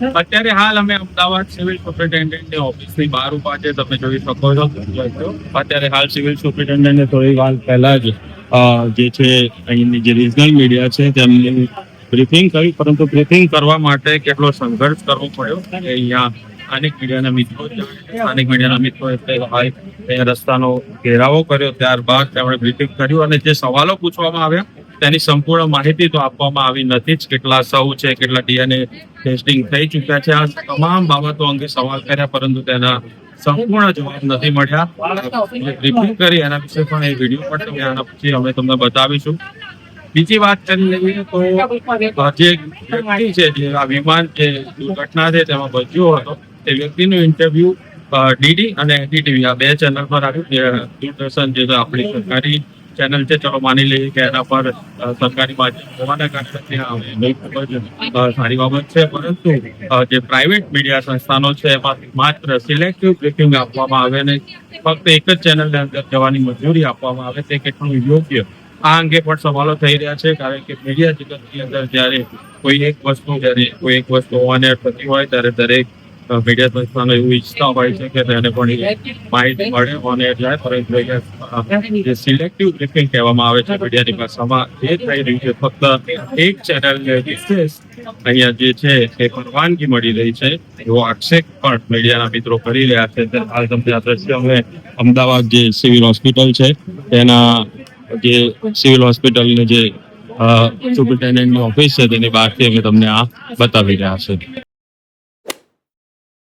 અત્યારે હાલ અમે અમદાવાદ સિવિલ સુપ્રિન્ટેન્ડન્ટની ઓફિસની બહાર ઊભા છે. તમે જોઈ શકો છો. અત્યારે હાલ સિવિલ સુપ્રિન્ટેન્ડન્ટે થોડી વાર પહેલા જ જે છે, અહીંની જે રિજનલ મીડિયા છે, તેમની બ્રીફિંગ કરી. પરંતુ બ્રીફિંગ કરવા માટે કેટલો સંઘર્ષ કરવો પડ્યો કે અહીંયા સ્થાનિક મીડિયાના મિત્રો સ્થાનિક મીડિયાના મિત્રો એટલે હાઈ રસ્તાનો ઘેરાવો કર્યો. ત્યારબાદ તેમણે બ્રીફિંગ કર્યું. અને જે સવાલો પૂછવામાં આવ્યા તેની સંપૂર્ણ માહિતી તો આપવામાં આવી નથી જ. કેટલા સૌ છે, કેટલા ડીએનએ ટેસ્ટિંગ થઈ ચૂક્યા છે. આ તમામ બાબતો અંગે સવાલ કર્યા, પરંતુ તેના સંપૂર્ણ જવાબ નથી મળ્યા. રિપીટ કરી એના વિશે પણ એ વીડિયો પણ તમે આના પછી અમે તમને બતાવીશું. બીજી વાત કરી લઈએ તો જે વ્યક્તિ છે, જે આ વિમાન જે દુર્ઘટના છે, તેમાં બચ્યો હતો. તે વ્યક્તિનું ઇન્ટરવ્યુ ડીડી અને એનડીટીવી આ બે ચેનલ પર આવ્યું. દૂરદર્શન જે આપણી સરકારી ચેનલ છે, ચલો માની લઈએ કે એના પર સરકારી માધ્યમ હોવાના કારણે ત્યાં આવે. ખૂબ જ સારી બાબત છે, પરંતુ જે પ્રાઇવેટ મીડિયા સંસ્થાનો છે એમાં માત્ર સિલેક્ટિવ બ્રીફિંગ આપવામાં આવે ને ફક્ત એક જ ચેનલની અંદર જવાની મંજૂરી આપવામાં આવે, તે કેટલું યોગ્ય? આ અંગે પણ સવાલો થઈ રહ્યા છે, કારણ કે મીડિયા જગતની અંદર જ્યારે કોઈ એક વસ્તુ, જ્યારે કોઈ એક વસ્તુ હોવાને થતી હોય, ત્યારે દરેક મીડિયા સંસ્થાનો એવું ઈચ્છતા હોય છે કે તેને પણ માહિતી મળે ઓન એર જાય, પરંતુ જે સિલેક્ટિવ બ્રીફિંગ કહેવામાં આવે છે મીડિયાની ભાષામાં, એ થઈ રહ્યું છે. ફક્ત એક ચેનલને વિશેષ અહીંયા જે છે એ પરવાનગી મળી રહી છે. એવો આક્ષેપ પણ મીડિયાના મિત્રો કરી રહ્યા છે. હાલ તમને આ દ્રશ્ય અમે અમદાવાદ જે સિવિલ હોસ્પિટલ છે, તેના જે સિવિલ હોસ્પિટલની જે સુપ્રિન્ટેન્ડન્ટની ઓફિસ છે તેની બહારથી અમે તમને આ બતાવી રહ્યા છે